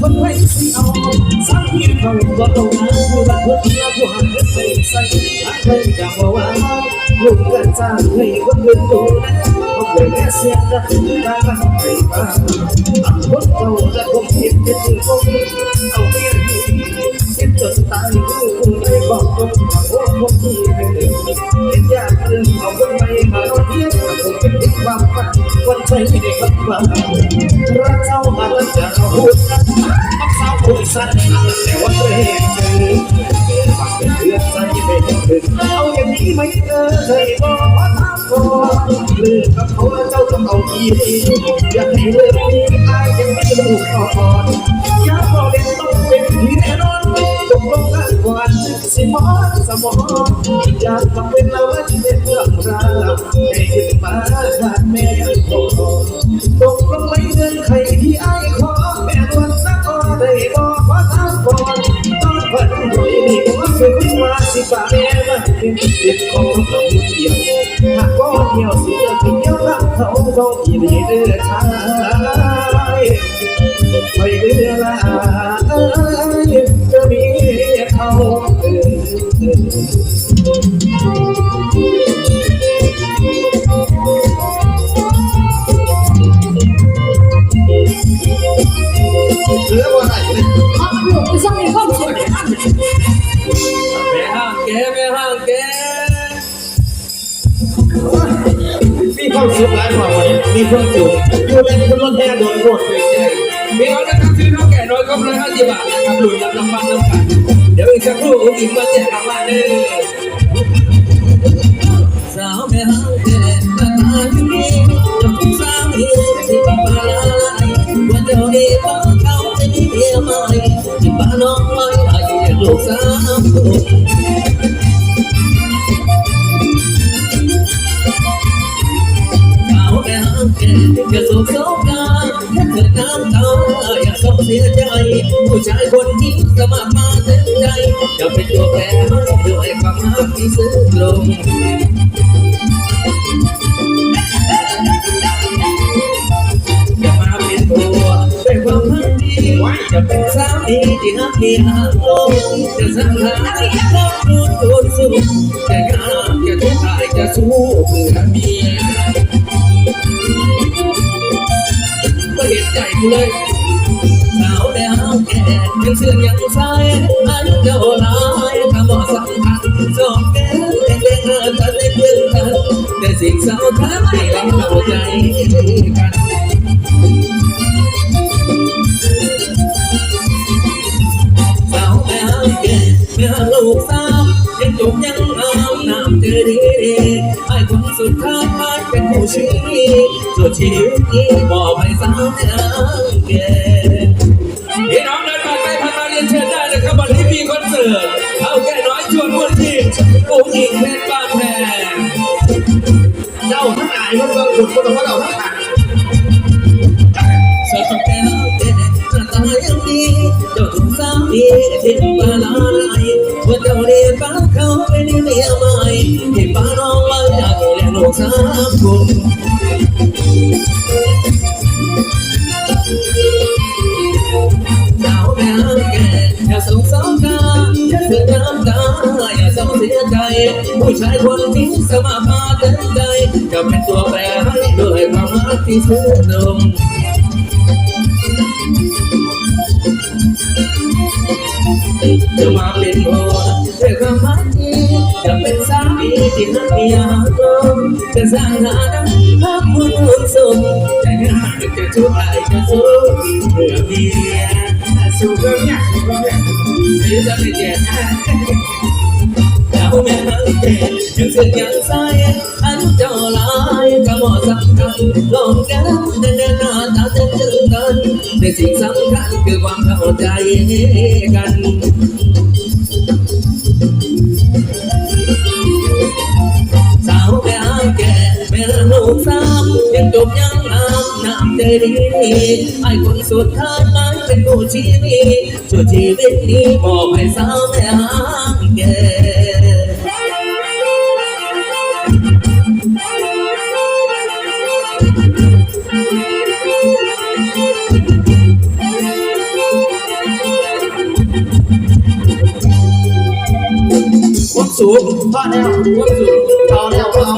คนไว้สิเอาสามีเขาบ่ต้องหาผู้รักคนเดียวผู้หักเงินใส่ใส่หาใครจะบอกว่าลูกกันจ้างให้คนอื่นดูแลเขาเคยแม่เสียกันตาละไปบ้างอันคนเก่าเคยคือคงไม่บอกตรงโอ้คงที่ให้เด็กเห็นยากเรื่องเอาคนไม่มาเราเทียบคงเป็นที่ความฝันใจเจ้ามาแล้วจะเอาหัวกันมักสาวคนสั้นแต่ว่าเรียนคือฟังเป็นเพื่อนใจไม่เห็นถึงเอาอย่างนี้ไหม่เคยบอกว่าทำก่อนเลือกกับเขาแล้วเจ้าต้องเอาอีอยากให้เรื่องนี้อายยังไม่ถูกต่อนอยากบอกเด็กต้องเป็นที่แน่นอนตกลงกันก่อนสิมอนสมองอยากทำเป็นเราที่เป็นเรื่องราวให้ขึ้นมาขาดแม่ยังคงตกลงไม่เงินใคร สาแม่มาเป็นเด็กของเราเดียวหากก็เดียวสิเดียวที่เดียวรักเขาก็ยินดีเด้อชายไปเดือลาเอ้ยจะมีเขาเอเหลือว่าไหนเนี่ยพักหลงไปสักในห้องเสียงแม่ห้าง แกแม่ห้างแกมีควาสุขหลายกว่าวันนี้มีความสุขอยู่เป็นคนรถแห่โดนโคตรเลยใจมีเอานะครับซื้อน้องแก่น้อยก็ร้อยห้าสิบบาทนะครับหลุยรับรางวัลน้ำกันเดี๋ยวอีกสักครู่อุ้งอิงมาแจกรางวัลเลยสาวแม่ห้างแกตาตาอยู่นี่จะเป็นสามีที่บ้านลายวันเจ้าดีบ้านเขาจะมีเมียใหม่ที่บ้านน้องไม่ให้ลูกสาว เสียใจ ผู้ชายคนที่สมัครมาเต็มใจ จะเป็นตัวแปรให้ด้วยความรักที่ซื่อตรงจะมาเป็นตัวด้วยความรักดีจะเป็นสามีที่รักเมียลงจะสร้างหารักรุนรุนสุดจะยากจะทุกข์กายจะสู้เพื่อเมียก็เห็นใจกูเลย งแก่ยังเสื่อยังสายอันเจ้าลายคำบอกสำคัญสองแก้วแต่เล่นเงินกันเล่นเงินกันแต่สิ่งส อุ้งอิงเพชรบ้านแพงเจ้าทั้งหลายมันก็ขุดก็ต้องเราทั้งหลายสาวแก้วแก่หน้าตายยังดีเจ้าถูกสามีทิ้งมาลายว่าเจ้าเรียนบ้านเขาเป็นเมียใหม่ที่บ้าน้องไว้อยากเลี้ยงลูกสามคน ผู้ชายคนที่สมาพาเต็มใจจะเป็นตัวแปรให้ด้วยความรักที่ซื่อตรงจะมาเป็นผัวด้วยความรักที่จะเป็นสามีที่รักเมียตรงจะสร้างฐานะรักบุญบุญสุขจะงานจะช่วยจะสู้เพื่อเมียสู่เรื่องเนี่ยสู่เรื่อเนี่ยหรือจะไม่แก่เราไม่เคยเจอยังสึกยังใสอันเจ้าลายก็เหมาะสำคัญลองกันเดินหน้าตาเต้นตึงกันแต่สิ่งสำคัญคือความเข้าใจกันสาวแก่แก่แม่ลูกสาวยังจบยังงามน้ำใจดีไอ้คนสุดท้ายนั้นเป็นผู้ชีวิตชั่วชีวิตนี้บอกให้สาวแม่แก่ สูงพอแล้วความสูงเอาแล้วเอา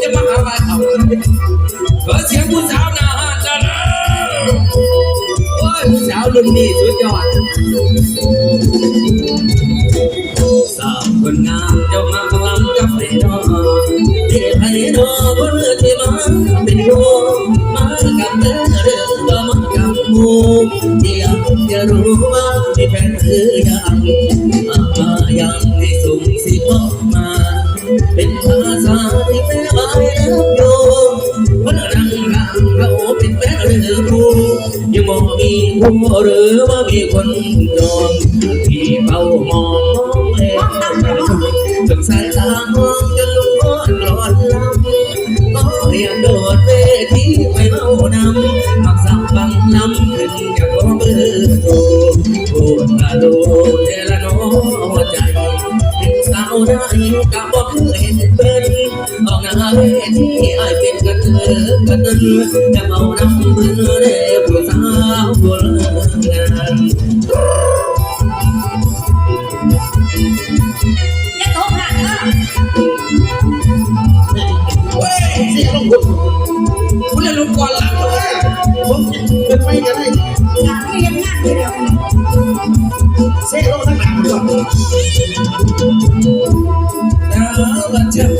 จะมาหาไปเอาขอเสียงผู้สาวหน้าห้านจ้านะโอ้ยผู้สาวรุ่นนี้สุดยอดสาวคนงามเจ้ามาลังกับไอ้ดอกเด็กไอ้ดอกคนเลือที่มาเป็นโยมมากับเธอเรื่องก็มากับมูเดี๋ยวจะรู้ว่าที่แฟนคือยังอามายังไม่ส่งสิบ ออกมา เป็นภาษาที่แม่ไว้แล้วโยว่ารังรังเราเป็นแฟนหรือผู้ยังมองมีผู้หรือว่ามีคนจอง ได้กับบอกเคยเห็นเป็นออกงานเวทีไอายเป็นกระเทยกระเทยแต่เมาน้ำมือเด้ผู้สาวผู้เลิศงานอย่าตผ่านเด้อเว้ยเสียลงคุณคุณจะลงก่อนหลังเลยผมเป็นไม่กันเลยงานไม่ยังงานเดียวเสียลงทั้งหนังก่อนดาว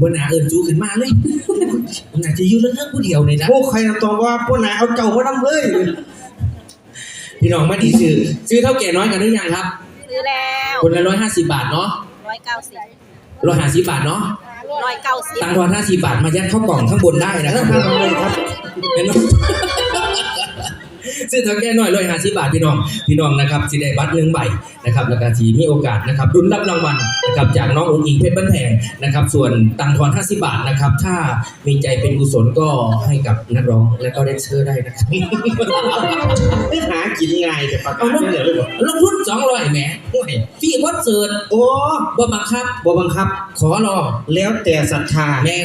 บนหาเอิญจูขึ้นมาเลยมันอาจจะอยู่เรื่องผู้เดียวเลยนะพวกใครตอบว่าพวกไหนเอาเจ้ามาทำเลย พี่น้องมาดีซื้อซื้อเท่าแก่น้อยกันหรือยังครับ ซื้อแล้วคนละร้อยห้าสิบบาทเนาะร้อยเก้าสิบร้อยห้าสิบบาทเนาะร้อยเก้าสิบตังค์ทอนห้าสิบบาทมายัดเข้ากล่องข้างบนได้นะครับทำเลยครับเห็นไหม ซื้อเท่าแก่น้อยร้อยห้าสิบบาทพี่น้องพี่น้องนะครับสิได้บัตรหนึ่งใบนะครับแล้วก็ทีมีโอกาสนะครับรุ่นรับรางวัลนะครับจากน้ององค์อิงเพชรบ้านแพงนะครับ ส่วนตังค์ทอนห้าสิบบาทนะครับ ถ้ามีใจเป็นกุศลก็ให้กับนักร้องและก็แดนเซอร์ได้นะครับไม่หากินง่ายแต่ปากกาเอาลงไม่เหลือเลยเหรอลงทุนสองร้อยแหมโอ้ยพี่คอนเสิร์ตโอ้บ่บังคับบ่บังคับ ขอรอแล้วแต่ศรัทธาแม่